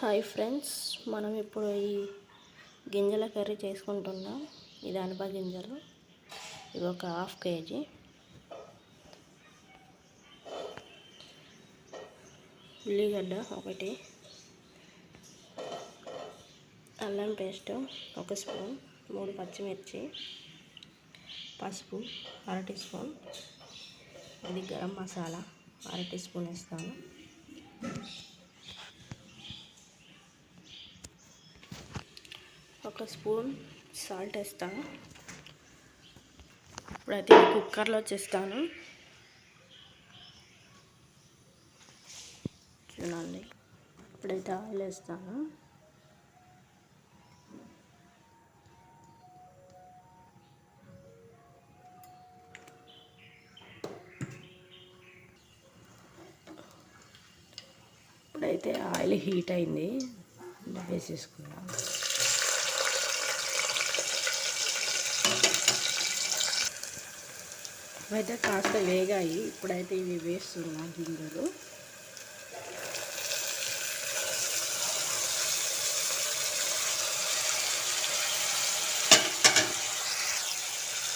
Hi friends మనం ఇప్పుడు ఈ గింజల కర్రీ చేసుకుంటున్నాం. ఇది అనప గింజలు. ఇవి ఒక హాఫ్ కేజీ. ఉల్లిగడ్డ ఒకటి. అల్లం పేస్ట్ ఒక స్పూన్. మూడు పచ్చిమిర్చి. పసుపు అర టీ స్పూన్. ఇది గరం మసాలా. అర టీ స్పూన్ వేస్తాను. ఒక స్పూన్ సాల్ట్ వేస్తాను ఇప్పుడైతే కుక్కర్లో చేస్తాను. చూడండి. ఇప్పుడైతే ఆయిల్ వేస్తాను. ఇప్పుడైతే ఆయిల్ హీట్ అయింది. వేసేసుకున్నాను ఇవైతే కాస్త వేగాయి ఇప్పుడైతే ఇవి వేస్తున్నా గింజలు.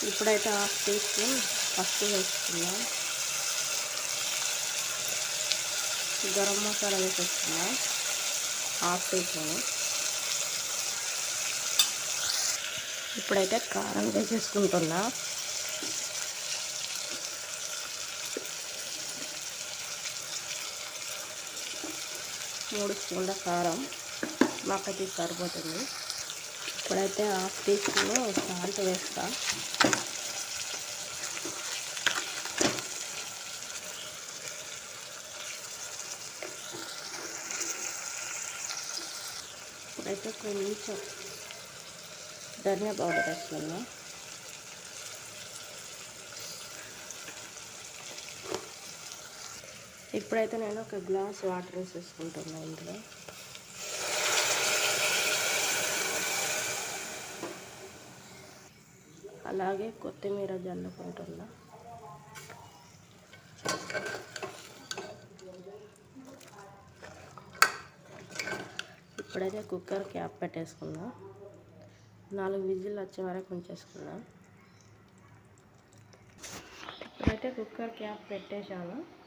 ఇప్పుడైతే హాఫ్ టీ స్పూన్ పసుపు వేసుకున్నా గరం మసాలా వేసేస్తున్నా. Half teaspoon. ఇప్పుడైతే కారం వేసేసుకుంటున్నా. మూడు స్పూన్ల కారం. మాకైతే సరిపోతుంది. ఇప్పుడైతే హాఫ్ టీ స్పూన్ సాల్ట్ వేస్తా. ఇప్పుడైతే కొంచెం ధనియా పౌడర్ వేస్తున్నా ఇప్పుడైతే నేను ఒక గ్లాస్ వాటర్ వేసేసుకుంటున్నాను ఇందులో. అలాగే కొత్తిమీర జల్లుకుంటున్నా. ఇప్పుడైతే కుక్కర్ క్యాప్ పెట్టేసుకుందాం. నాలుగు విజిల్ వచ్చే వరకు ఉంచేసుకుందాం. ఇప్పుడైతే కుక్కర్ క్యాప్ పెట్టేశాను.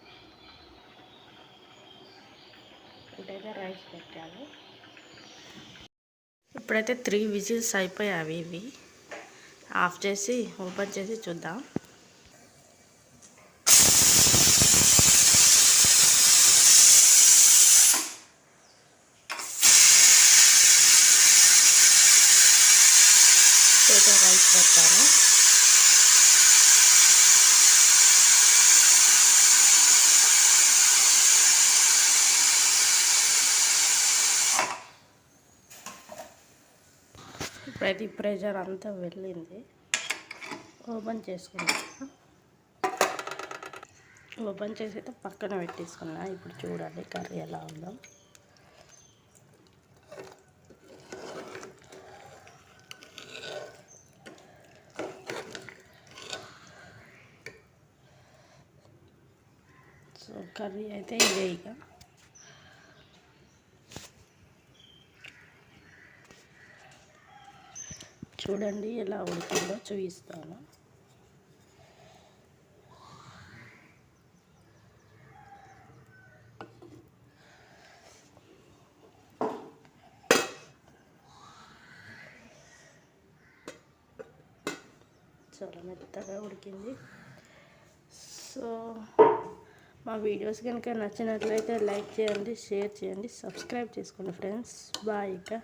ఇప్పుడైతే రైస్ పెట్టాలి. ఇప్పుడైతే త్రీ విజిల్స్ అయిపోయావి ఇవి. ఆఫ్ చేసి ఓపెన్ చేసి చూద్దాం. రైస్ పెట్టాను ఇప్పుడైతే ప్రెషర్ అంతా వెళ్ళింది. ఓపెన్ చేసుకున్నా. ఓపెన్ చేసి అయితే పక్కన పెట్టేసుకున్నా. ఇప్పుడు చూడండి కర్రీ ఎలా ఉందో. సో కర్రీ అయితే ఇదే ఇక. చూడండి ఎలా ఉడికిందో చూపిస్తాను. చాలా మెత్తగా ఉడికింది. సో మా వీడియోస్ కనుక నచ్చినట్లయితే లైక్ చేయండి షేర్ చేయండి సబ్స్క్రైబ్ చేసుకోండి ఫ్రెండ్స్. బాయ్ ఇక.